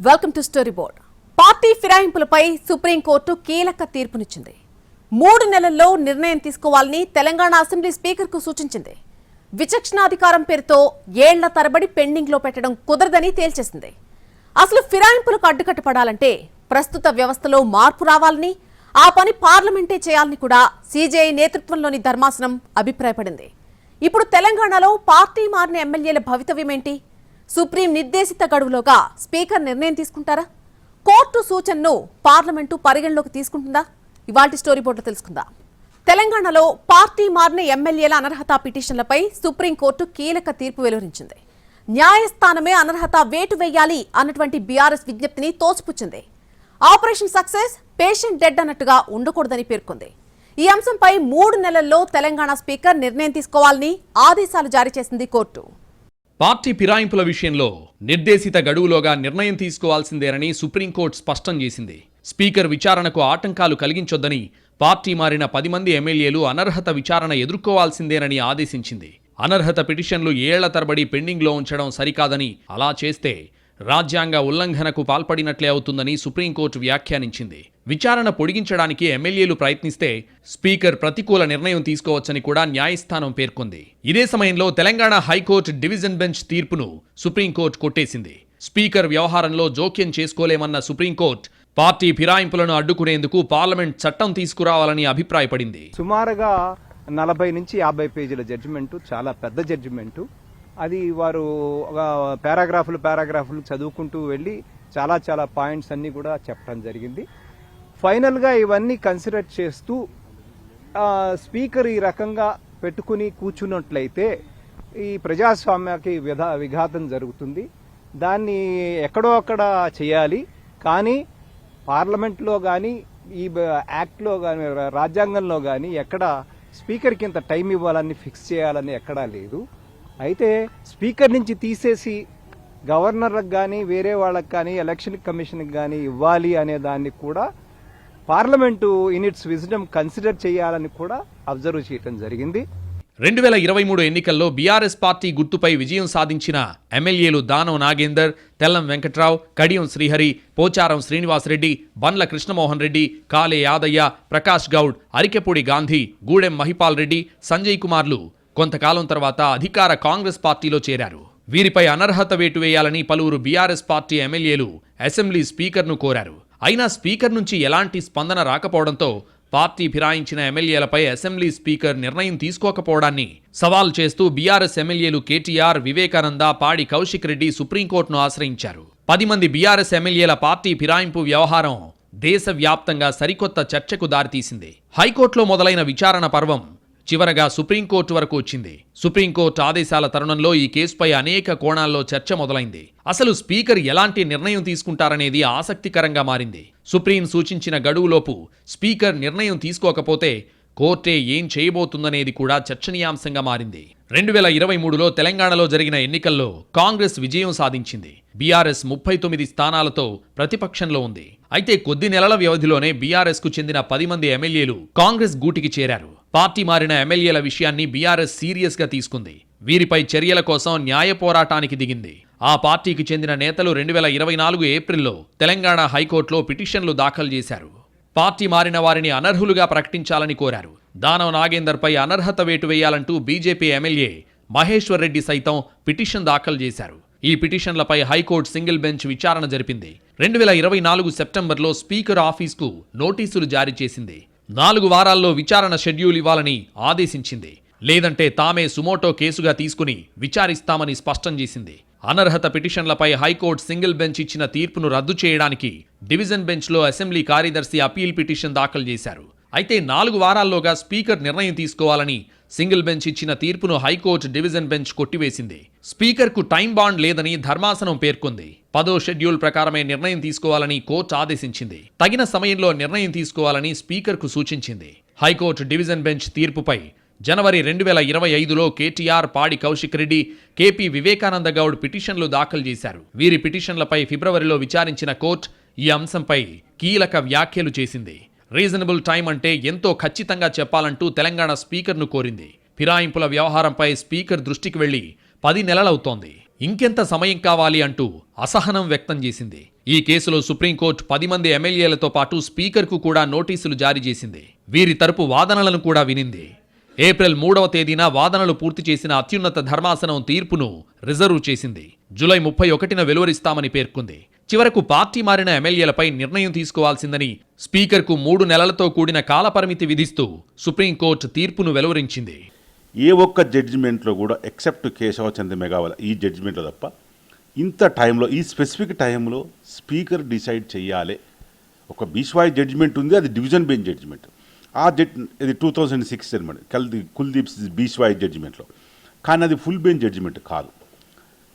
Welcome to story board party ఫిరాయింపులపై supreme court కీలక తీర్పునిచ్చింది. మూడు నెలల్లో నిర్ణయం తీసుకోవాలని తెలంగాణ అసెంబ్లీ స్పీకర్కు సూచించింది. విచక్షణాధికారం పేరుతో ఏళ్ళ తరబడి పెండింగ్లో పెట్టడం కుదరదని తేల్చేసింది. అసలు ఫిరాయింపులకు అడ్డుకట్టపడాలంటే ప్రస్తుత వ్యవస్థలో మార్పు రావాలని ఆ పని పార్లమెంటే చేయాలని కూడా సీజేఐ నేతృత్వంలోని ధర్మాసనం అభిప్రాయపడింది. ఇప్పుడు తెలంగాణలో పార్టీ మారిన ఎమ్మెల్యేల భవితవ్యమేంటి? సుప్రీం నిర్దేశిత గడువులోగా స్పీకర్ నిర్ణయం తీసుకుంటారా? కోర్టు సూచనను పార్లమెంటు పరిగణలోకి తీసుకుంటుందా? ఇవాటి స్టోరీ బోర్డులో తెలుసుకుందాం. తెలంగాణలో పార్టీ మారిన ఎమ్మెల్యేల అనర్హత పిటిషన్లపై సుప్రీంకోర్టు కీలక తీర్పు వెలువరించింది. న్యాయస్థానమే అనర్హత వేటు వేయాలి అన్నటువంటి బీఆర్ఎస్ విజ్ఞప్తిని తోసిపుచ్చింది. ఆపరేషన్ సక్సెస్ పేషెంట్ డెడ్ అన్నట్టుగా ఉండకూడదని పేర్కొంది. ఈ అంశంపై మూడు నెలల్లో తెలంగాణ స్పీకర్ నిర్ణయం తీసుకోవాలని ఆదేశాలు జారీ చేసింది కోర్టు. పార్టీ ఫిరాయింపుల విషయంలో నిర్దేశిత గడువులోగా నిర్ణయం తీసుకోవాల్సిందేనని సుప్రీంకోర్టు స్పష్టం చేసింది. స్పీకర్ విచారణకు ఆటంకాలు కలిగించొద్దని పార్టీ మారిన పది మంది ఎమ్మెల్యేలు అనర్హత విచారణ ఎదుర్కోవాల్సిందేనని ఆదేశించింది. అనర్హత పిటిషన్లు ఏళ్ళ తరబడి పెండింగ్లో ఉంచడం సరికాదని అలా చేస్తే రాజ్యాంగ ఉల్లంఘనకు పాల్పడినట్లే అవుతుందని సుప్రీంకోర్టు వ్యాఖ్యానించింది. విచారణ పొడిగించడానికి ఎమ్మెల్యేలు ప్రయత్నిస్తే స్పీకర్ ప్రతికూల నిర్ణయం తీసుకోవచ్చని కూడా న్యాయస్థానం పేర్కొంది. ఇదే సమయంలో Telangana high court division bench తీర్పును సుప్రీంకోర్టు కొట్టేసింది. స్పీకర్ వ్యవహారంలో జోక్యం చేసుకోలేమన్న సుప్రీంకోర్టు పార్టీ ఫిరాయింపులను అడ్డుకునేందుకు పార్లమెంట్ చట్టం తీసుకురావాలని అభిప్రాయపడింది. సుమారుగా నలభై నుంచి యాభై పేజీల జడ్జిమెంటు చాలా పెద్ద జడ్జిమెంటు. అది వారు ఒక పారాగ్రాఫ్లు పారాగ్రాఫ్లు చదువుకుంటూ వెళ్ళి చాలా చాలా పాయింట్స్ అన్నీ కూడా చెప్పడం జరిగింది. ఫైనల్గా ఇవన్నీ కన్సిడర్ చేస్తూ స్పీకర్ ఈ రకంగా పెట్టుకుని కూర్చున్నట్లయితే ఈ ప్రజాస్వామ్యకి విధా విఘాతం జరుగుతుంది. దాన్ని ఎక్కడో అక్కడ చేయాలి. కానీ పార్లమెంట్లో కానీ ఈ యాక్ట్లో కానీ రాజ్యాంగంలో కానీ ఎక్కడ స్పీకర్కి ఇంత టైం ఇవ్వాలని ఫిక్స్ చేయాలని ఎక్కడా లేదు. అయితే స్పీకర్ నుంచి తీసేసి గవర్నర్లకు కానీ వేరే వాళ్ళకి కానీ ఎలక్షన్ కమిషన్కి కానీ ఇవ్వాలి అనే దాన్ని కూడా parliament in its wisdom consider చేయాలని కూడా అబ్జర్వ్ చేయడం జరిగింది. రెండు వేల ఇరవై మూడు ఎన్నికల్లో బీఆర్ఎస్ పార్టీ గుర్తుపై విజయం సాధించిన ఎమ్మెల్యేలు దానం నాగేందర్ తెల్లం వెంకట్రావు కడియం శ్రీహరి పోచారం శ్రీనివాసరెడ్డి బండ్ల కృష్ణమోహన్ రెడ్డి కాలే యాదయ్య ప్రకాష్ గౌడ్ అరికెపూడి గాంధీ గూడెం మహిపాల్ రెడ్డి సంజయ్ కుమార్లు కొంతకాలం తర్వాత అధికార కాంగ్రెస్ పార్టీలో చేరారు. వీరిపై అనర్హత వేటు వేయాలని పలువురు బీఆర్ఎస్ పార్టీ ఎమ్మెల్యేలు అసెంబ్లీ స్పీకర్ను కోరారు. అయినా స్పీకర్ నుంచి ఎలాంటి స్పందన రాకపోవడంతో పార్టీ ఫిరాయించిన ఎమ్మెల్యేలపై అసెంబ్లీ స్పీకర్ నిర్ణయం తీసుకోకపోవడాన్ని సవాల్ చేస్తూ బీఆర్ఎస్ ఎమ్మెల్యేలు కేటీఆర్ వివేకానంద పాడి కౌశిక్ రెడ్డి సుప్రీంకోర్టును ఆశ్రయించారు. పది మంది బీఆర్ఎస్ ఎమ్మెల్యేల పార్టీ ఫిరాయింపు వ్యవహారం దేశవ్యాప్తంగా సరికొత్త చర్చకు దారితీసింది. హైకోర్టులో మొదలైన విచారణ పర్వం చివరగా సుప్రీంకోర్టు వరకు వచ్చింది. సుప్రీంకోర్టు ఆదేశాల తరుణంలో ఈ కేసుపై అనేక కోణాల్లో చర్చ మొదలైంది. అసలు స్పీకర్ ఎలాంటి నిర్ణయం తీసుకుంటారనేది ఆసక్తికరంగా మారింది. సుప్రీం సూచించిన గడువులోపు స్పీకర్ నిర్ణయం తీసుకోకపోతే కోర్టే ఏం చేయబోతుందనేది కూడా చర్చనీయాంశంగా మారింది. రెండు వేల ఇరవై మూడులో తెలంగాణలో జరిగిన ఎన్నికల్లో కాంగ్రెస్ విజయం సాధించింది. బీఆర్ఎస్ ముప్పై తొమ్మిది స్థానాలతో ప్రతిపక్షంలో ఉంది. అయితే కొద్ది నెలల వ్యవధిలోనే బీఆర్ఎస్కు చెందిన పది మంది ఎమ్మెల్యేలు కాంగ్రెస్ గూటికి చేరారు. పార్టీ మారిన ఎమ్మెల్యేల విషయాన్ని బీఆర్ఎస్ సీరియస్గా తీసుకుంది. వీరిపై చర్యల కోసం న్యాయ పోరాటానికి దిగింది. ఆ పార్టీకి చెందిన నేతలు రెండు వేల ఇరవై నాలుగు ఏప్రిల్లో తెలంగాణ హైకోర్టులో పిటిషన్లు దాఖలు చేశారు. పార్టీ మారిన వారిని అనర్హులుగా ప్రకటించాలని కోరారు. దానవ్ నాగేందర్పై అనర్హత వేటు వేయాలంటూ బీజేపీ ఎమ్మెల్యే మహేశ్వర్ రెడ్డి సైతం పిటిషన్ దాఖలు చేశారు. ఈ పిటిషన్లపై హైకోర్టు సింగిల్ బెంచ్ విచారణ జరిపింది. రెండు వేల ఇరవై నాలుగు సెప్టెంబర్లో స్పీకర్ ఆఫీస్కు నోటీసులు జారీ చేసింది. నాలుగు వారాల్లో విచారణ షెడ్యూల్ ఇవ్వాలని ఆదేశించింది. లేదంటే తామే సుమోటో కేసుగా తీసుకుని విచారిస్తామని స్పష్టం చేసింది. అనర్హత పిటిషన్లపై హైకోర్టు సింగిల్ బెంచ్ ఇచ్చిన తీర్పును రద్దు చేయడానికి డివిజన్ బెంచ్లో అసెంబ్లీ కార్యదర్శి అపీల్ పిటిషన్ దాఖలు చేశారు. అయితే నాలుగు వారాల్లోగా స్పీకర్ నిర్ణయం తీసుకోవాలని సింగిల్ బెంచ్ ఇచ్చిన తీర్పును హైకోర్టు డివిజన్ బెంచ్ కొట్టివేసింది. స్పీకర్కు టైం బాండ్ లేదని ధర్మాసనం పేర్కొంది. పదో షెడ్యూల్ ప్రకారమే నిర్ణయం తీసుకోవాలని కోర్టు ఆదేశించింది. తగిన సమయంలో నిర్ణయం తీసుకోవాలని స్పీకర్కు సూచించింది. హైకోర్టు డివిజన్ బెంచ్ తీర్పుపై జనవరి రెండు వేల ఇరవై ఐదులో కేటీఆర్ పాడి కౌశిక్ రెడ్డి కేపీ వివేకానంద గౌడ్ పిటిషన్లు దాఖలు చేశారు. వీరి పిటిషన్లపై ఫిబ్రవరిలో విచారించిన కోర్టు ఈ అంశంపై కీలక వ్యాఖ్యలు చేసింది. రీజనబుల్ టైం అంటే ఎంతో ఖచ్చితంగా చెప్పాలంటూ తెలంగాణ స్పీకర్ను కోరింది. ఫిరాయింపుల వ్యవహారంపై స్పీకర్ దృష్టికి వెళ్ళి పది నెలలవుతోంది. ఇంకెంత సమయం కావాలి అంటూ అసహనం వ్యక్తం చేసింది. ఈ కేసులో సుప్రీంకోర్టు పది మంది ఎమ్మెల్యేలతో పాటు స్పీకర్కు కూడా నోటీసులు జారీ చేసింది. వీరి తరపు వాదనలను కూడా వినింది. ఏప్రిల్ మూడవ తేదీన వాదనలు పూర్తి చేసిన అత్యున్నత ధర్మాసనం తీర్పును రిజర్వ్ చేసింది. జూలై ముప్పై ఒకటిన వెలువరిస్తామని పేర్కొంది. చివరకు పార్టీ మారిన ఎమ్మెల్యేలపై నిర్ణయం తీసుకోవాల్సిందని స్పీకర్కు మూడు నెలలతో కూడిన కాలపరిమితి విధిస్తూ సుప్రీంకోర్టు తీర్పును వెలువరించింది. ఏ ఒక్క జడ్జిమెంట్లో కూడా ఎక్సెప్ట్ కేశవచంద్ర మెగావల ఈ జడ్జిమెంట్లో తప్ప. ఇంత టైంలో ఈ స్పెసిఫిక్ టైంలో స్పీకర్ డిసైడ్ చేయాలి. ఒక బీష్వాయ్ జడ్జిమెంట్ ఉంది అది డివిజన్ బెంచ్ జడ్జిమెంట్. ఆ జడ్ ఇది టూ థౌజండ్ సిక్స్ అనమాట కల్ది కుల్దీప్ బీష్వాయ్ జడ్జిమెంట్లో. కానీ అది ఫుల్ బెంచ్ జడ్జిమెంట్ కాదు.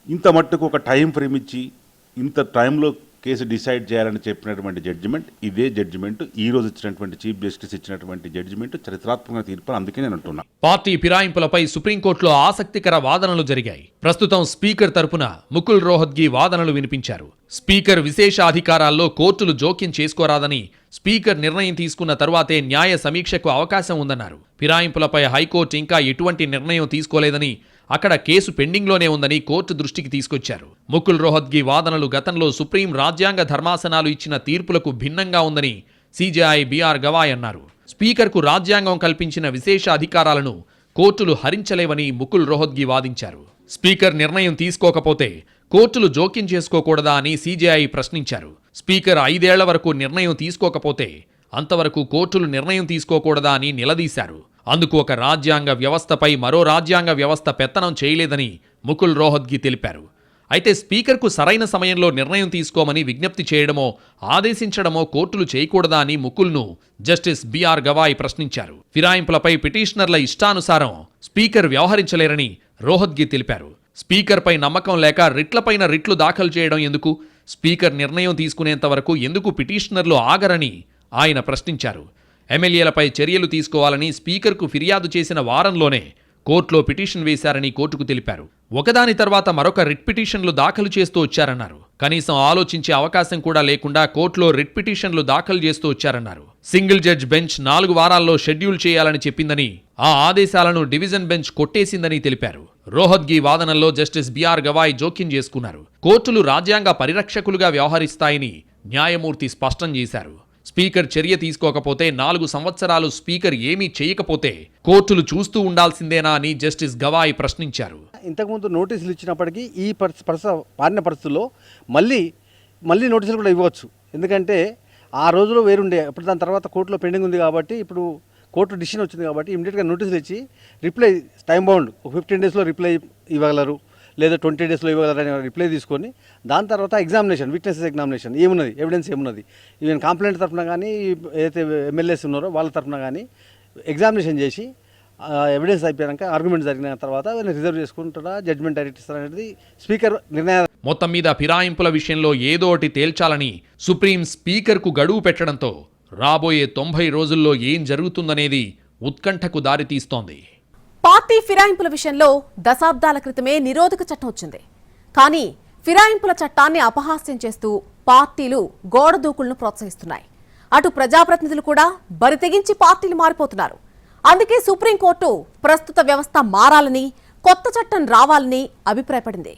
ఇంత మట్టుకు ఒక టైం ఫ్రేమ్ ఇచ్చి ఇంత టైంలో కేసు డిసైడ్ చేయాలని చెప్పినటువంటి జడ్జిమెంట్ ఇదే జడ్జిమెంట్. ఈ రోజు ఇచ్చినటువంటి చీఫ్ జస్టిస్ ఇచ్చినటువంటి జడ్జిమెంట్ చరిత్రాత్మక తీర్పు అందుకే నేను అంటున్నా. పార్టీ ఫిరాయింపులపై సుప్రీంకోర్టులో ఆసక్తికర వాదనలు జరిగాయి. ప్రస్తుతం స్పీకర్ తరపున ముకుల్ రోహద్గి వాదనలు వినిపించారు. స్పీకర్ విశేష అధికారాల్లో కోర్టులు జోక్యం చేసుకోరాదని స్పీకర్ నిర్ణయం తీసుకున్న తర్వాతే న్యాయ సమీక్షకు అవకాశం ఉందన్నారు. ఫిరాయింపులపై హైకోర్టు ఇంకా ఎటువంటి నిర్ణయం తీసుకోలేదని అక్కడ కేసు పెండింగ్లోనే ఉందని కోర్టు దృష్టికి తీసుకొచ్చారు. ముకుల్ రోహత్గి వాదనలు గతంలో సుప్రీం రాజ్యాంగ ధర్మాసనాలు ఇచ్చిన తీర్పులకు భిన్నంగా ఉందని సీజేఐ బీఆర్ గవాయ్ అన్నారు. స్పీకర్కు రాజ్యాంగం కల్పించిన విశేష అధికారాలను కోర్టులు హరించలేవని ముకుల్ రోహత్గి వాదించారు. స్పీకర్ నిర్ణయం తీసుకోకపోతే కోర్టులు జోక్యం చేసుకోకూడదా అని సీజేఐ ప్రశ్నించారు. స్పీకర్ ఐదేళ్ళ వరకు నిర్ణయం తీసుకోకపోతే అంతవరకు కోర్టులు నిర్ణయం తీసుకోకూడదా అని నిలదీశారు. అందుకు ఒక రాజ్యాంగ వ్యవస్థపై మరో రాజ్యాంగ వ్యవస్థ పెత్తనం చేయలేదని ముకుల్ రోహత్గి తెలిపారు. అయితే స్పీకర్కు సరైన సమయంలో నిర్ణయం తీసుకోమని విజ్ఞప్తి చేయడమో ఆదేశించడమో కోర్టులు చేయకూడదా అని ముకుల్ను జస్టిస్ బిఆర్ గవాయ్ ప్రశ్నించారు. ఫిరాయింపులపై పిటిషనర్ల ఇష్టానుసారం స్పీకర్ వ్యవహరించలేరని రోహద్గి తెలిపారు. స్పీకర్పై నమ్మకం లేక రిట్లపైన రిట్లు దాఖలు చేయడం ఎందుకు? స్పీకర్ నిర్ణయం తీసుకునేంత వరకు ఎందుకు పిటిషనర్లు ఆగరని ఆయన ప్రశ్నించారు. ఎమ్మెల్యేలపై చర్యలు తీసుకోవాలని స్పీకర్కు ఫిర్యాదు చేసిన వారంలోనే కోర్టులో పిటిషన్ వేశారని కోర్టుకు తెలిపారు. ఒకదాని తర్వాత మరొక రిట్ పిటిషన్లు దాఖలు చేస్తూ వచ్చారన్నారు. కనీసం ఆలోచించే అవకాశం కూడా లేకుండా కోర్టులో రిట్ పిటిషన్లు దాఖలు చేస్తూ వచ్చారన్నారు. సింగిల్ జడ్జ్ బెంచ్ నాలుగు వారాల్లో షెడ్యూల్ చేయాలని చెప్పిందని ఆ ఆదేశాలను డివిజన్ బెంచ్ కొట్టేసిందని తెలిపారు. రోహద్గి వాదనల్లో జస్టిస్ బిఆర్ గవాయ్ జోక్యం చేసుకున్నారు. కోర్టులు రాజ్యాంగ పరిరక్షకులుగా వ్యవహరిస్తాయని న్యాయమూర్తి స్పష్టం చేశారు. స్పీకర్ చర్య తీసుకోకపోతే నాలుగు సంవత్సరాలు స్పీకర్ ఏమీ చేయకపోతే కోర్టులు చూస్తూ ఉండాల్సిందేనా అని జస్టిస్ గవాయ్ ప్రశ్నించారు. ఇంతకుముందు నోటీసులు ఇచ్చినప్పటికీ ఈ పరిస్థితి పరిస్థితుల్లో మళ్ళీ మళ్ళీ నోటీసులు కూడా ఇవ్వచ్చు. ఎందుకంటే ఆ రోజులో వేరుండే ఇప్పుడు దాని తర్వాత కోర్టులో పెండింగ్ ఉంది కాబట్టి ఇప్పుడు కోర్టు డిసిషన్ వచ్చింది కాబట్టి ఇమీడియట్గా నోటీసులు ఇచ్చి రిప్లై టైం బౌండ్ ఒక ఫిఫ్టీన్ డేస్లో రిప్లై ఇవ్వగలరు. లేదా ట్వంటీ డేస్లో ఇవ్వగలరని రిప్లై తీసుకొని దాని తర్వాత ఎగ్జామినేషన్ విట్నెసెస్ ఎగ్జామినేషన్ ఏమున్నది? ఎవిడెన్స్ ఏమున్నది? ఈవెన్ కంప్లైంట్ తరఫున కానీ ఏదైతే ఎమ్మెల్యేస్ ఉన్నారో వాళ్ళ తరఫున కానీ ఎగ్జామినేషన్ చేసి ఎవిడెన్స్ అయిపోయాక ఆర్గ్యుమెంట్ జరిగిన తర్వాత రిజర్వ్ చేసుకుంటారా? జడ్జ్మెంట్ డైరెక్ట్ ఇస్తారా అనేది స్పీకర్ నిర్ణయం మొత్తం మీద ఫిరాయింపుల విషయంలో ఏదో ఒకటి తేల్చాలని సుప్రీం స్పీకర్కు గడువు పెట్టడంతో రాబోయే తొంభై రోజుల్లో ఏం జరుగుతుందనేది ఉత్కంఠకు దారితీస్తోంది. పార్టీ ఫిరాయింపుల విషయంలో దశాబ్దాల క్రితమే నిరోధక చట్టం వచ్చింది. కానీ ఫిరాయింపుల చట్టాన్ని అపహాస్యం చేస్తూ పార్టీలు గోడ దూకులను ప్రోత్సహిస్తున్నాయి. అటు ప్రజాప్రతినిధులు కూడా బరితెగించి పార్టీలు మారిపోతున్నారు. అందుకే సుప్రీంకోర్టు ప్రస్తుత వ్యవస్థ మారాలని కొత్త చట్టం రావాలని అభిప్రాయపడింది.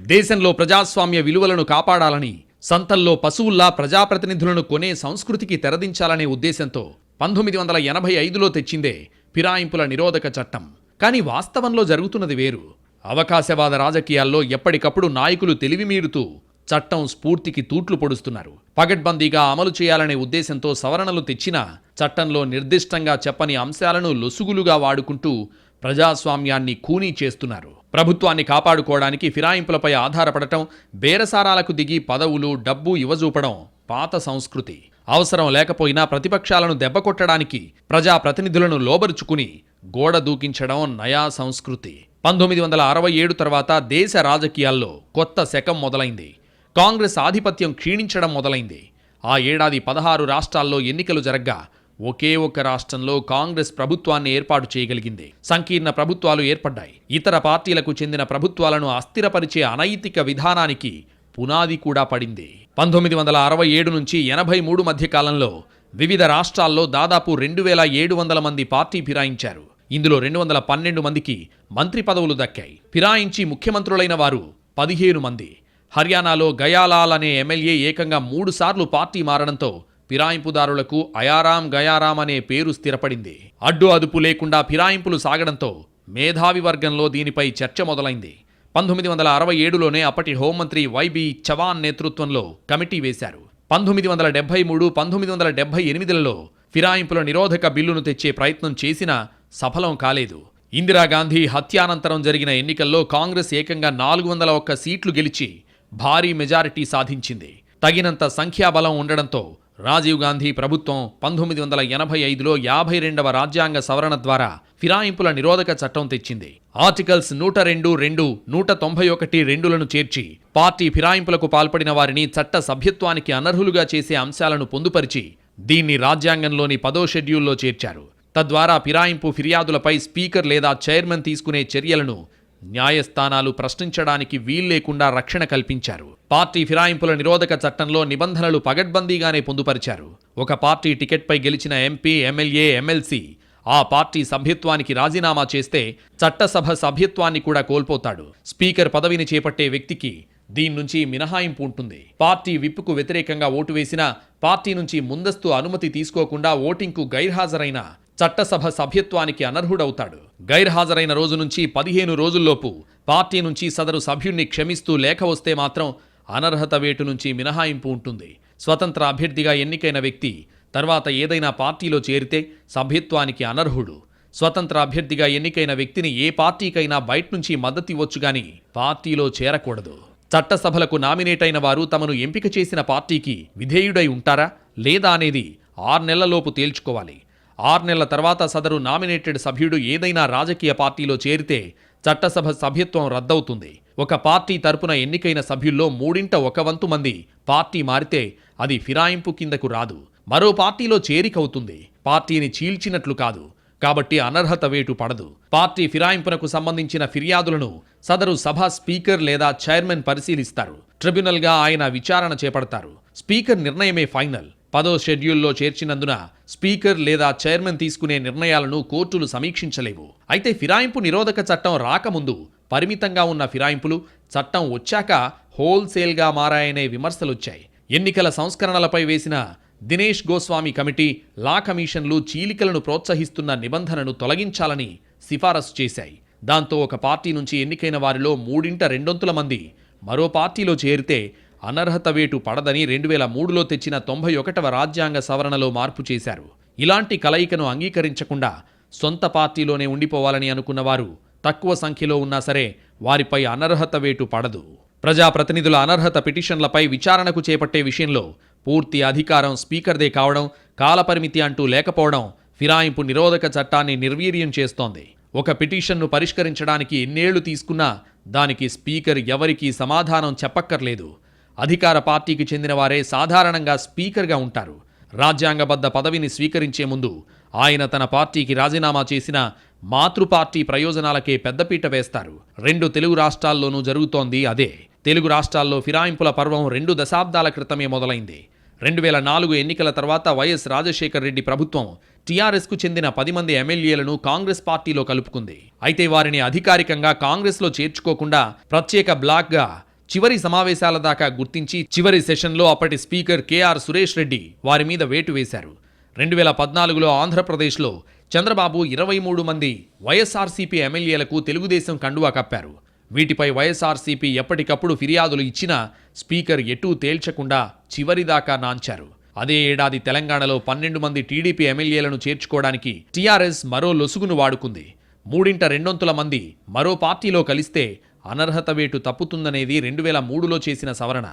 దేశంలో ప్రజాస్వామ్య విలువలను కాపాడాలని సంతల్లో పశువుల్లా ప్రజాప్రతినిధులను కొనే సంస్కృతికి తెరదించాలనే ఉద్దేశంతో పంతొమ్మిది వందల ఎనభై ఐదులో తెచ్చిందే ఫిరాయింపుల నిరోధక చట్టం. కానీ వాస్తవంలో జరుగుతున్నది వేరు. అవకాశవాద రాజకీయాల్లో ఎప్పటికప్పుడు నాయకులు తెలివిమీరుతూ చట్టం స్ఫూర్తికి తూట్లు పొడుస్తున్నారు. పగడ్బందీగా అమలు చేయాలనే ఉద్దేశంతో సవరణలు తెచ్చినా చట్టంలో నిర్దిష్టంగా చెప్పని అంశాలను లొసుగులుగా వాడుకుంటూ ప్రజాస్వామ్యాన్ని ఖూనీ చేస్తున్నారు. ప్రభుత్వాన్ని కాపాడుకోవడానికి ఫిరాయింపులపై ఆధారపడటం బేరసారాలకు దిగి పదవులు డబ్బు ఇవ్వజూపడం పాత సంస్కృతి. అవసరం లేకపోయినా ప్రతిపక్షాలను దెబ్బకొట్టడానికి ప్రజాప్రతినిధులను లోబరుచుకుని గోడ దూకించడం నయా సంస్కృతి. పంతొమ్మిది వందల అరవై ఏడు తర్వాత దేశ రాజకీయాల్లో కొత్త శకం మొదలైంది. కాంగ్రెస్ ఆధిపత్యం క్షీణించడం మొదలైంది. ఆ ఏడాది పదహారు రాష్ట్రాల్లో ఎన్నికలు జరగ్గా ఒకే ఒక్క రాష్ట్రంలో కాంగ్రెస్ ప్రభుత్వాన్ని ఏర్పాటు చేయగలిగింది. సంకీర్ణ ప్రభుత్వాలు ఏర్పడ్డాయి. ఇతర పార్టీలకు చెందిన ప్రభుత్వాలను అస్థిరపరిచే అనైతిక విధానానికి పునాది కూడా పడింది. పంతొమ్మిది వందల అరవై ఏడు నుంచి ఎనభై మూడు మధ్య కాలంలో వివిధ రాష్ట్రాల్లో దాదాపు రెండు వేల ఏడు వందల మంది పార్టీ ఫిరాయించారు. ఇందులో రెండు వందల పన్నెండు మందికి మంత్రి పదవులు దక్కాయి. ఫిరాయించి ముఖ్యమంత్రులైన వారు పదిహేను మంది. హర్యానాలో గయాలాల్ అనే ఎమ్మెల్యే ఏకంగా మూడుసార్లు పార్టీ మారడంతో ఫిరాయింపుదారులకు అయారాం గయారాం అనే పేరు స్థిరపడింది. అడ్డు అదుపు లేకుండా ఫిరాయింపులు సాగడంతో మేధావి వర్గంలో దీనిపై చర్చ మొదలైంది. పంతొమ్మిది వందల అరవై ఏడులోనే అప్పటి హోంమంత్రి వైబి చవాన్ నేతృత్వంలో కమిటీ వేశారు. పంతొమ్మిది వందల డెబ్బై మూడు పంతొమ్మిది వందల డెబ్బై ఎనిమిదిలలో ఫిరాయింపుల నిరోధక బిల్లును తెచ్చే ప్రయత్నం చేసినా సఫలం కాలేదు. ఇందిరాగాంధీ హత్యానంతరం జరిగిన ఎన్నికల్లో కాంగ్రెస్ ఏకంగా నాలుగు వందల ఒక్క సీట్లు గెలిచి భారీ మెజారిటీ సాధించింది. తగినంత సంఖ్యాబలం ఉండడంతో రాజీవ్ గాంధీ ప్రభుత్వం పంతొమ్మిది వందల ఎనభై ఐదులో యాభై రెండవ రాజ్యాంగ సవరణ ద్వారా ఫిరాయింపుల నిరోధక చట్టం తెచ్చింది. ఆర్టికల్స్ నూట రెండు రెండు నూట తొంభై ఒకటి రెండులను చేర్చి పార్టీ ఫిరాయింపులకు పాల్పడిన వారిని చట్ట సభ్యత్వానికి అనర్హులుగా చేసే అంశాలను పొందుపరిచి దీన్ని రాజ్యాంగంలోని పదో షెడ్యూల్లో చేర్చారు. తద్వారా ఫిరాయింపు ఫిర్యాదులపై స్పీకర్ లేదా చైర్మన్ తీసుకునే చర్యలను న్యాయస్థానాలు ప్రశ్నించడానికి వీల్లేకుండా రక్షణ కల్పించారు. పార్టీ ఫిరాయింపుల నిరోధక చట్టంలో నిబంధనలు పగడ్బందీగానే పొందుపరిచారు. ఒక పార్టీ టికెట్పై గెలిచిన ఎంపీ ఎమ్మెల్యే ఎమ్మెల్సీ ఆ పార్టీ సభ్యత్వానికి రాజీనామా చేస్తే చట్టసభ సభ్యత్వాన్ని కూడా కోల్పోతాడు. స్పీకర్ పదవిని చేపట్టే వ్యక్తికి దీని నుంచి మినహాయింపు ఉంటుంది. పార్టీ విప్పుకు వ్యతిరేకంగా ఓటు వేసినా పార్టీ నుంచి ముందస్తు అనుమతి తీసుకోకుండా ఓటింగ్కు గైర్హాజరైన చట్టసభ సభ్యత్వానికి అనర్హుడవుతాడు. గైర్హాజరైన రోజు నుంచి పదిహేను రోజుల్లోపు పార్టీ నుంచి సదరు సభ్యుణ్ణి క్షమిస్తూ లేఖ వస్తే మాత్రం అనర్హత వేటు నుంచి మినహాయింపు ఉంటుంది. స్వతంత్ర అభ్యర్థిగా ఎన్నికైన వ్యక్తి తర్వాత ఏదైనా పార్టీలో చేరితే సభ్యత్వానికి అనర్హుడు. స్వతంత్ర అభ్యర్థిగా ఎన్నికైన వ్యక్తిని ఏ పార్టీకైనా బయట నుంచి మద్దతు ఇవ్వచ్చు గాని పార్టీలో చేరకూడదు. చట్టసభలకు నామినేట్ అయిన వారు తమను ఎంపిక చేసిన పార్టీకి విధేయుడై ఉంటారా? లేదా అనేది ఆరు నెలలలోపు తేల్చుకోవాలి. ఆరు నెలల తర్వాత సదరు నామినేటెడ్ సభ్యుడు ఏదైనా రాజకీయ పార్టీలో చేరితే చట్టసభ సభ్యత్వం రద్దవుతుంది. ఒక పార్టీ తరపున ఎన్నికైన సభ్యుల్లో మూడింట ఒక వంతు మంది పార్టీ మారితే అది ఫిరాయింపు కిందకు రాదు. మరో పార్టీలో చేరికవుతుంది. పార్టీని చీల్చినట్లు కాదు. కాబట్టి అనర్హత వేటు పడదు. పార్టీ ఫిరాయింపునకు సంబంధించిన ఫిర్యాదులను సదరు సభ స్పీకర్ లేదా చైర్మన్ పరిశీలిస్తారు. ట్రిబ్యునల్గా ఆయన విచారణ చేపడతారు. స్పీకర్ నిర్ణయమే ఫైనల్. పదో షెడ్యూల్లో చేర్చినందున స్పీకర్ లేదా చైర్మన్ తీసుకునే నిర్ణయాలను కోర్టులు సమీక్షించలేవు. అయితే ఫిరాయింపు నిరోధక చట్టం రాకముందు పరిమితంగా ఉన్న ఫిరాయింపులు చట్టం వచ్చాక హోల్సేల్గా మారాయనే విమర్శలొచ్చాయి. ఎన్నికల సంస్కరణలపై వేసిన దినేష్ గోస్వామి కమిటీ లా కమిషన్లు చీలికలను ప్రోత్సహిస్తున్న నిబంధనను తొలగించాలని సిఫారసు చేశాయి. దాంతో ఒక పార్టీ నుంచి ఎన్నికైన వారిలో మూడింట రెండొంతుల మంది మరో పార్టీలో చేరితే అనర్హత వేటు పడదని రెండు వేల మూడులో తెచ్చిన తొంభై ఒకటవ రాజ్యాంగ సవరణలో మార్పు చేశారు. ఇలాంటి కలయికను అంగీకరించకుండా సొంత పార్టీలోనే ఉండిపోవాలని అనుకున్న వారు తక్కువ సంఖ్యలో ఉన్నా సరే వారిపై అనర్హత వేటు పడదు. ప్రజాప్రతినిధుల అనర్హత పిటిషన్లపై విచారణకు చేపట్టే విషయంలో పూర్తి అధికారం స్పీకర్దే కావడం కాలపరిమితి అంటూ లేకపోవడం ఫిరాయింపు నిరోధక చట్టాన్ని నిర్వీర్యం చేస్తోంది. ఒక పిటిషన్ను పరిష్కరించడానికి ఎన్నేళ్ళు తీసుకున్నా దానికి స్పీకర్ ఎవరికీ సమాధానం చెప్పక్కర్లేదు. అధికార పార్టీకి చెందిన వారే సాధారణంగా స్పీకర్గా ఉంటారు. రాజ్యాంగబద్ధ పదవిని స్వీకరించే ముందు ఆయన తన పార్టీకి రాజీనామా చేసిన మాతృపార్టీ ప్రయోజనాలకే పెద్దపీట వేస్తారు. రెండు తెలుగు రాష్ట్రాల్లోనూ జరుగుతోంది అదే. తెలుగు రాష్ట్రాల్లో ఫిరాయింపుల పర్వం రెండు దశాబ్దాల క్రితమే మొదలైంది. రెండు వేల నాలుగు ఎన్నికల తర్వాత వైఎస్ రాజశేఖర్ రెడ్డి ప్రభుత్వం టీఆర్ఎస్కు చెందిన పది మంది ఎమ్మెల్యేలను కాంగ్రెస్ పార్టీలో కలుపుకుంది. అయితే వారిని అధికారికంగా కాంగ్రెస్లో చేర్చుకోకుండా ప్రత్యేక బ్లాక్గా చివరి సమావేశాల దాకా గుర్తించి చివరి సెషన్లో అప్పటి స్పీకర్ కేఆర్ సురేష్ రెడ్డి వారి మీద వేటు వేశారు. రెండు వేల పద్నాలుగులో ఆంధ్రప్రదేశ్లో చంద్రబాబు ఇరవై మూడు మంది వైఎస్ఆర్సీపీ ఎమ్మెల్యేలకు తెలుగుదేశం కండువా కప్పారు. వీటిపై వైఎస్ఆర్సీపీ ఎప్పటికప్పుడు ఫిర్యాదులు ఇచ్చినా స్పీకర్ ఎటూ తేల్చకుండా చివరిదాకా నాంచారు. అదే ఏడాది తెలంగాణలో పన్నెండు మంది టీడీపీ ఎమ్మెల్యేలను చేర్చుకోవడానికి టీఆర్ఎస్ మరో లొసుగును వాడుకుంది. మూడింట రెండొంతుల మంది మరో పార్టీలో కలిస్తే అనర్హత వేటు తప్పుతుందనేది రెండు వేల మూడులో చేసిన సవరణ.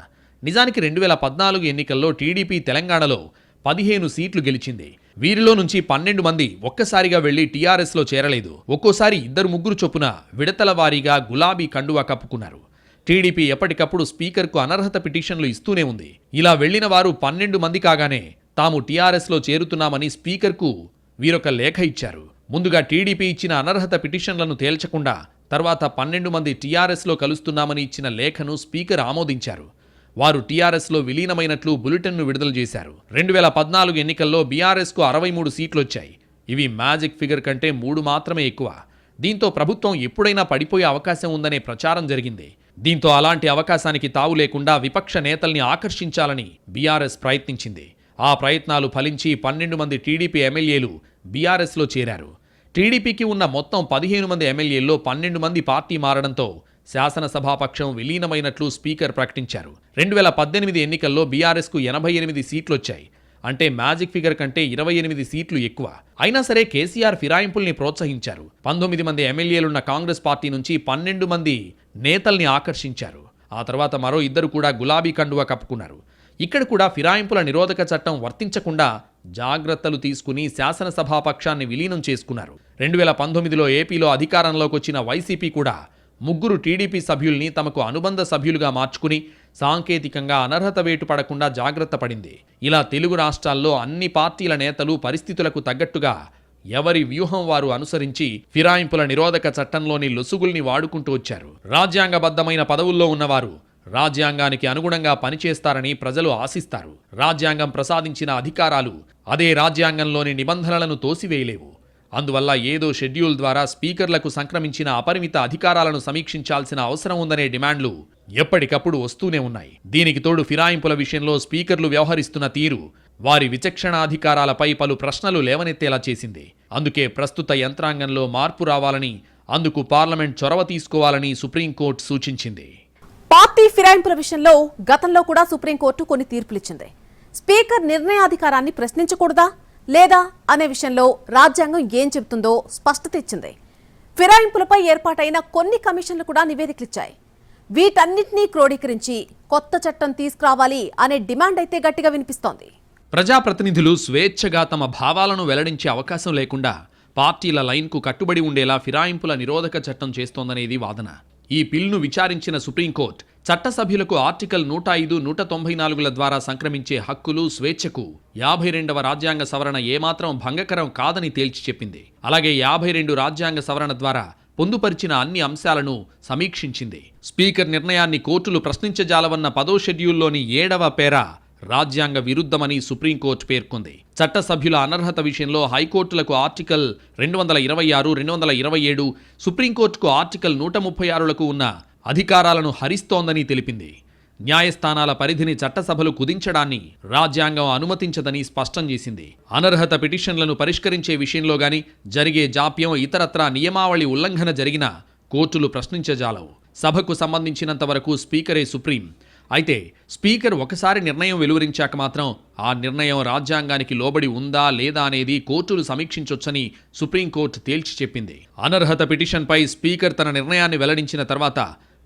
నిజానికి రెండు వేల పద్నాలుగు ఎన్నికల్లో టీడీపీ తెలంగాణలో పదిహేను సీట్లు గెలిచింది. వీరిలో నుంచి పన్నెండు మంది ఒక్కసారిగా వెళ్ళి టీఆర్ఎస్లో చేరలేదు. ఒక్కోసారి ఇద్దరు ముగ్గురు చొప్పున విడతల వారీగా గులాబీ కండువా కప్పుకున్నారు. టీడీపీ ఎప్పటికప్పుడు స్పీకర్కు అనర్హత పిటిషన్లు ఇస్తూనే ఉంది. ఇలా వెళ్ళిన వారు పన్నెండు మంది కాగానే తాము టీఆర్ఎస్లో చేరుతున్నామని స్పీకర్కు వీరొక లేఖ ఇచ్చారు. ముందుగా టీడీపీ ఇచ్చిన అనర్హత పిటిషన్లను తేల్చకుండా తర్వాత పన్నెండు మంది టీఆర్ఎస్లో కలుస్తున్నామని ఇచ్చిన లేఖను స్పీకర్ ఆమోదించారు. వారు టీఆర్ఎస్లో విలీనమైనట్లు బులెటిన్ను విడుదల చేశారు. రెండు వేల పద్నాలుగు ఎన్నికల్లో బీఆర్ఎస్కు అరవై మూడు సీట్లు వచ్చాయి ఇవి మ్యాజిక్ ఫిగర్ కంటే మూడు మాత్రమే ఎక్కువ. దీంతో ప్రభుత్వం ఎప్పుడైనా పడిపోయే అవకాశం ఉందనే ప్రచారం జరిగింది. దీంతో అలాంటి అవకాశానికి తావు లేకుండా విపక్ష నేతల్ని ఆకర్షించాలని బీఆర్ఎస్ ప్రయత్నించింది. ఆ ప్రయత్నాలు ఫలించి పన్నెండు మంది టీడీపీ ఎమ్మెల్యేలు బీఆర్ఎస్లో చేరారు. టీడీపీకి ఉన్న మొత్తం పదిహేను మంది ఎమ్మెల్యేల్లో పన్నెండు మంది పార్టీ మారడంతో శాసనసభాపక్షం విలీనమైనట్లు స్పీకర్ ప్రకటించారు. రెండు వేల పద్దెనిమిది ఎన్నికల్లో బీఆర్ఎస్కు ఎనభై ఎనిమిది సీట్లొచ్చాయి. అంటే మ్యాజిక్ ఫిగర్ కంటే ఇరవై ఎనిమిది సీట్లు ఎక్కువ. అయినా సరే కేసీఆర్ ఫిరాయింపుల్ని ప్రోత్సహించారు. పంతొమ్మిది మంది ఎమ్మెల్యేలున్న కాంగ్రెస్ పార్టీ నుంచి పన్నెండు మంది నేతల్ని ఆకర్షించారు. ఆ తర్వాత మరో ఇద్దరు కూడా గులాబీ కండువా కప్పుకున్నారు. ఇక్కడ కూడా ఫిరాయింపుల నిరోధక చట్టం వర్తించకుండా జాగ్రత్తలు తీసుకుని శాసనసభాపక్షాన్ని విలీనం చేసుకున్నారు. రెండు వేల పంతొమ్మిదిలో ఏపీలో అధికారంలోకి వచ్చిన వైసీపీ కూడా ముగ్గురు టీడీపీ సభ్యుల్ని తమకు అనుబంధ సభ్యులుగా మార్చుకుని సాంకేతికంగా అనర్హత వేటు పడకుండా జాగ్రత్త పడింది. ఇలా తెలుగు రాష్ట్రాల్లో అన్ని పార్టీల నేతలు పరిస్థితులకు తగ్గట్టుగా ఎవరి వ్యూహం వారు అనుసరించి ఫిరాయింపుల నిరోధక చట్టంలోని లొసుగుల్ని వాడుకుంటూ వచ్చారు. రాజ్యాంగబద్ధమైన పదవుల్లో ఉన్నవారు రాజ్యాంగానికి అనుగుణంగా పనిచేస్తారని ప్రజలు ఆశిస్తారు. రాజ్యాంగం ప్రసాదించిన అధికారాలు అదే రాజ్యాంగంలోని నిబంధనలను తోసివేయలేవు. అందువల్ల ఏదో షెడ్యూల్ ద్వారా స్పీకర్లకు సంక్రమించిన అపరిమిత అధికారాలను సమీక్షించాల్సిన అవసరం ఉందనే డిమాండ్లు ఎప్పటికప్పుడు వస్తూనే ఉన్నాయి. దీనికి తోడు ఫిరాయింపుల విషయంలో స్పీకర్లు వ్యవహరిస్తున్న తీరు వారి విచక్షణాధికారాలపై పలు ప్రశ్నలు లేవనెత్తేలా చేసింది. అందుకే ప్రస్తుత యంత్రాంగంలో మార్పు రావాలని అందుకు పార్లమెంట్ చొరవ తీసుకోవాలని సుప్రీంకోర్టు సూచించింది. పార్టీ ఫిరాయింపుల విషయంలో గతంలో కూడా సుప్రీంకోర్టు కొన్ని తీర్పులిచ్చింది. స్పీకర్ నిర్ణయాధికారాన్ని ప్రశ్నించకూడదా లేదా అనే విషయంలో రాజ్యాంగం ఏం చెబుతుందో స్పష్టత ఇచ్చింది. ఫిరాయింపులపై ఏర్పాటైన కొన్ని కమిషన్లు కూడా నివేదికలిచ్చాయి. వీటన్నిటినీ క్రోడీకరించి కొత్త చట్టం తీసుకురావాలి అనే డిమాండ్ అయితే గట్టిగా వినిపిస్తోంది. ప్రజాప్రతినిధులు స్వేచ్ఛగా తమ భావాలను వెల్లడించే అవకాశం లేకుండా పార్టీల లైన్కు కట్టుబడి ఉండేలా ఫిరాయింపుల నిరోధక చట్టం చేస్తోందనేది వాదన. ఈ బిల్ను విచారించిన సుప్రీంకోర్టు చట్టసభ్యులకు ఆర్టికల్ నూట ఐదు నూట తొంభై నాలుగుల ద్వారా సంక్రమించే హక్కులు స్వేచ్ఛకు యాభై రెండవ రాజ్యాంగ సవరణ ఏమాత్రం భంగకరం కాదని తేల్చి చెప్పింది. అలాగే యాభై రెండు రాజ్యాంగ సవరణ ద్వారా పొందుపరిచిన అన్ని అంశాలను సమీక్షించింది. స్పీకర్ నిర్ణయాన్ని కోర్టులు ప్రశ్నించజాలవన్న పదో షెడ్యూల్లోని ఏడవ పేరా రాజ్యాంగ విరుద్ధమని సుప్రీంకోర్టు పేర్కొంది. చట్టసభ్యుల అనర్హత విషయంలో హైకోర్టులకు ఆర్టికల్ రెండు వందల ఇరవై ఆరు రెండు వందల ఇరవై ఏడు సుప్రీంకోర్టుకు ఆర్టికల్ నూట ముప్పై ఆరులకు ఉన్న అధికారాలను హరిస్తోందని తెలిపింది. న్యాయస్థానాల పరిధిని చట్టసభలు కుదించడాన్ని రాజ్యాంగం అనుమతించదని స్పష్టం చేసింది. అనర్హత పిటిషన్లను పరిష్కరించే విషయంలో గాని జరిగే జాప్యం ఇతరత్రా నియమావళి ఉల్లంఘన జరిగినా కోర్టులు ప్రశ్నించజాలవు. సభకు సంబంధించినంత వరకు స్పీకరే సుప్రీం. అయితే స్పీకర్ ఒకసారి నిర్ణయం వెలువరించాక మాత్రం ఆ నిర్ణయం రాజ్యాంగానికి లోబడి ఉందా లేదా అనేది కోర్టులు సమీక్షించొచ్చని సుప్రీంకోర్టు తేల్చి చెప్పింది. అనర్హత పిటిషన్పై స్పీకర్ తన నిర్ణయాన్ని వెల్లడించిన తర్వాత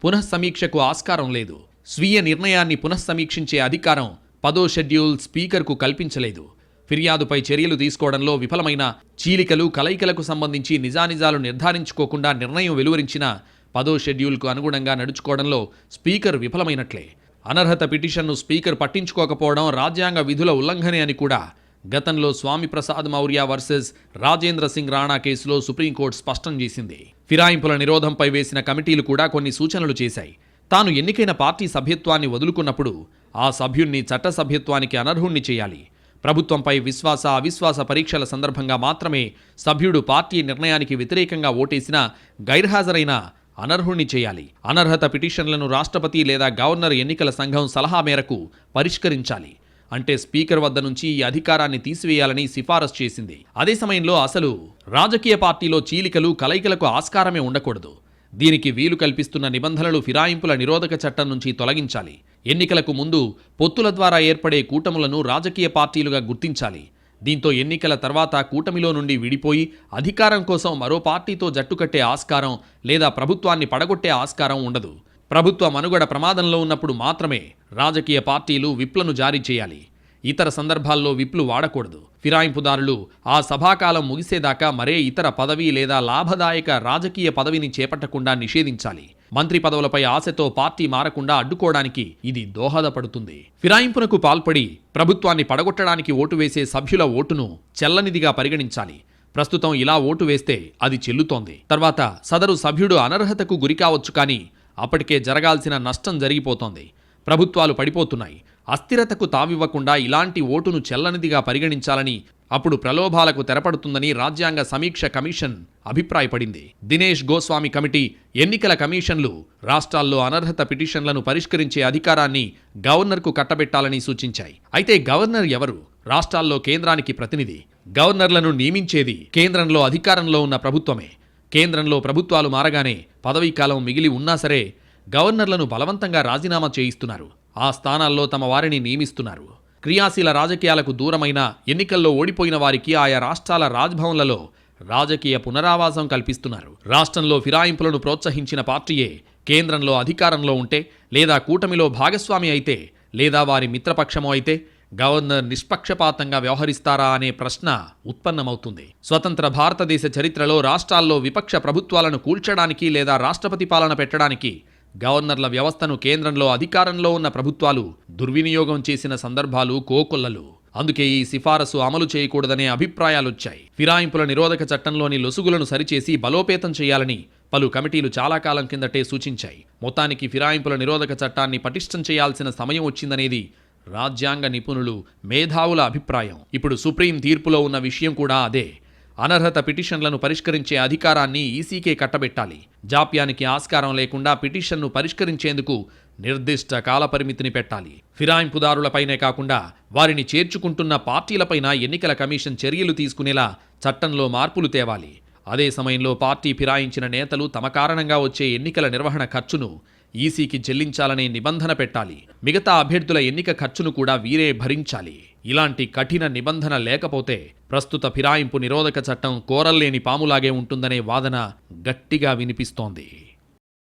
పునఃసమీక్షకు ఆస్కారం లేదు. స్వీయ నిర్ణయాన్ని పునఃసమీక్షించే అధికారం పదో షెడ్యూల్ స్పీకర్కు కల్పించలేదు. ఫిర్యాదుపై చర్యలు తీసుకోవడంలో విఫలమైన చీలికలు కలయికలకు సంబంధించి నిజానిజాలు నిర్ధారించుకోకుండా నిర్ణయం వెలువరించిన పదో షెడ్యూల్కు అనుగుణంగా నడుచుకోవడంలో స్పీకర్ విఫలమైనట్లే. అనర్హత పిటిషన్ను స్పీకర్ పట్టించుకోకపోవడం రాజ్యాంగ విధుల ఉల్లంఘనే అని కూడా గతంలో స్వామి ప్రసాద్ మౌర్య వర్సెస్ రాజేంద్ర సింగ్ రాణా కేసులో సుప్రీంకోర్టు స్పష్టం చేసింది. ఫిరాయింపుల నిరోధంపై వేసిన కమిటీలు కూడా కొన్ని సూచనలు చేశాయి. తాను ఎన్నికైన పార్టీ సభ్యత్వాన్ని వదులుకున్నప్పుడు ఆ సభ్యుణ్ణి చట్ట సభ్యత్వానికి అనర్హుణ్ణి చేయాలి. ప్రభుత్వంపై విశ్వాస అవిశ్వాస పరీక్షల సందర్భంగా మాత్రమే సభ్యుడు పార్టీ నిర్ణయానికి వ్యతిరేకంగా ఓటేసినా గైర్హాజరైన అనర్హుణ్ణి చేయాలి. అనర్హత పిటిషన్లను రాష్ట్రపతి లేదా గవర్నర్ ఎన్నికల సంఘం సలహా మేరకు పరిష్కరించాలి. అంటే స్పీకర్ వద్ద నుంచి ఈ అధికారాన్ని తీసివేయాలని సిఫారసు చేసింది. అదే సమయంలో అసలు రాజకీయ పార్టీలో చీలికలు కలయికలకు ఆస్కారమే ఉండకూడదు. దీనికి వీలు కల్పిస్తున్న నిబంధనలు ఫిరాయింపుల నిరోధక చట్టం నుంచి తొలగించాలి. ఎన్నికలకు ముందు పొత్తుల ద్వారా ఏర్పడే కూటములను రాజకీయ పార్టీలుగా గుర్తించాలి. దీంతో ఎన్నికల తర్వాత కూటమిలో నుండి విడిపోయి అధికారం కోసం మరో పార్టీతో జట్టుకట్టే ఆస్కారం లేదా ప్రభుత్వాన్ని పడగొట్టే ఆస్కారం ఉండదు. ప్రభుత్వ మనుగడ ప్రమాదంలో ఉన్నప్పుడు మాత్రమే రాజకీయ పార్టీలు విప్లను జారీ చేయాలి. ఇతర సందర్భాల్లో విప్లు వాడకూడదు. ఫిరాయింపుదారులు ఆ సభాకాలం ముగిసేదాకా మరే ఇతర పదవి లేదా లాభదాయక రాజకీయ పదవిని చేపట్టకుండా నిషేధించాలి. మంత్రి పదవులపై ఆశతో పార్టీ మారకుండా అడ్డుకోవడానికి ఇది దోహదపడుతుంది. ఫిరాయింపునకు పాల్పడి ప్రభుత్వాన్ని పడగొట్టడానికి ఓటు వేసే సభ్యుల ఓటును చెల్లనిదిగా పరిగణించాలి. ప్రస్తుతం ఇలా ఓటు వేస్తే అది చెల్లుతోంది. తర్వాత సదరు సభ్యుడు అనర్హతకు గురికావచ్చు కానీ అప్పటికే జరగాల్సిన నష్టం జరిగిపోతోంది. ప్రభుత్వాలు పడిపోతున్నాయి. అస్థిరతకు తావివ్వకుండా ఇలాంటి ఓటును చెల్లనిదిగా పరిగణించాలని అప్పుడు ప్రలోభాలకు తెరపడుతుందని రాజ్యాంగ సమీక్ష కమిషన్ అభిప్రాయపడింది. దినేష్ గోస్వామి కమిటీ ఎన్నికల కమిషన్లు రాష్ట్రాల్లో అనర్హత పిటిషన్లను పరిష్కరించే అధికారాన్ని గవర్నర్కు కట్టబెట్టాలని సూచించాయి. అయితే గవర్నర్ ఎవరు? రాష్ట్రాల్లో కేంద్రానికి ప్రతినిధి. గవర్నర్లను నియమించేది కేంద్రంలో అధికారంలో ఉన్న ప్రభుత్వమే. కేంద్రంలో ప్రభుత్వాలు మారగానే పదవీకాలం మిగిలి ఉన్నా సరే గవర్నర్లను బలవంతంగా రాజీనామా చేయిస్తున్నారు. ఆ స్థానాల్లో తమ వారిని నియమిస్తున్నారు. క్రియాశీల రాజకీయాలకు దూరమైన ఎన్నికల్లో ఓడిపోయిన వారికి ఆయా రాష్ట్రాల రాజ్భవన్లలో రాజకీయ పునరావాసం కల్పిస్తున్నారు. రాష్ట్రంలో ఫిరాయింపులను ప్రోత్సహించిన పార్టీయే కేంద్రంలో అధికారంలో ఉంటే లేదా కూటమిలో భాగస్వామి అయితే లేదా వారి మిత్రపక్షమో అయితే గవర్నర్ నిష్పక్షపాతంగా వ్యవహరిస్తారా అనే ప్రశ్న ఉత్పన్నమవుతుంది. స్వతంత్ర భారతదేశ చరిత్రలో రాష్ట్రాల్లో విపక్ష ప్రభుత్వాలను కూల్చడానికి లేదా రాష్ట్రపతి పాలన పెట్టడానికి గవర్నర్ల వ్యవస్థను కేంద్రంలో అధికారంలో ఉన్న ప్రభుత్వాలు దుర్వినియోగం చేసిన సందర్భాలు కోకొల్లలు. అందుకే ఈ సిఫారసు అమలు చేయకూడదనే అభిప్రాయాలొచ్చాయి. ఫిరాయింపుల నిరోధక చట్టంలోని లొసుగులను సరిచేసి బలోపేతం చేయాలని పలు కమిటీలు చాలా కాలం కిందటే సూచించాయి. మొత్తానికి ఫిరాయింపుల నిరోధక చట్టాన్ని పటిష్టం చేయాల్సిన సమయం వచ్చిందనేది రాజ్యాంగ నిపుణులు మేధావుల అభిప్రాయం. ఇప్పుడు సుప్రీం తీర్పులో ఉన్న విషయం కూడా అదే. అనర్హత పిటిషన్లను పరిష్కరించే అధికారాన్ని ఈసీకే కట్టబెట్టాలి. జాప్యానికి ఆస్కారం లేకుండా పిటిషన్ను పరిష్కరించేందుకు నిర్దిష్ట కాలపరిమితిని పెట్టాలి. ఫిరాయింపుదారులపైనే కాకుండా వారిని చేర్చుకుంటున్న పార్టీలపైన ఎన్నికల కమిషన్ చర్యలు తీసుకునేలా చట్టంలో మార్పులు తేవాలి. అదే సమయంలో పార్టీ ఫిరాయించిన నేతలు తమ కారణంగా వచ్చే ఎన్నికల నిర్వహణ ఖర్చును ఈసీకి చెల్లించాలనే నిబంధన పెట్టాలి. మిగతా అభ్యర్థుల ఎన్నిక ఖర్చును కూడా వీరే భరించాలి. ఇలాంటి కఠిన నిబంధన లేకపోతే ప్రస్తుత ఫిరాయింపు నిరోధక చట్టం కోరల్లేని పాములాగే ఉంటుందనే వాదన గట్టిగా వినిపిస్తోంది.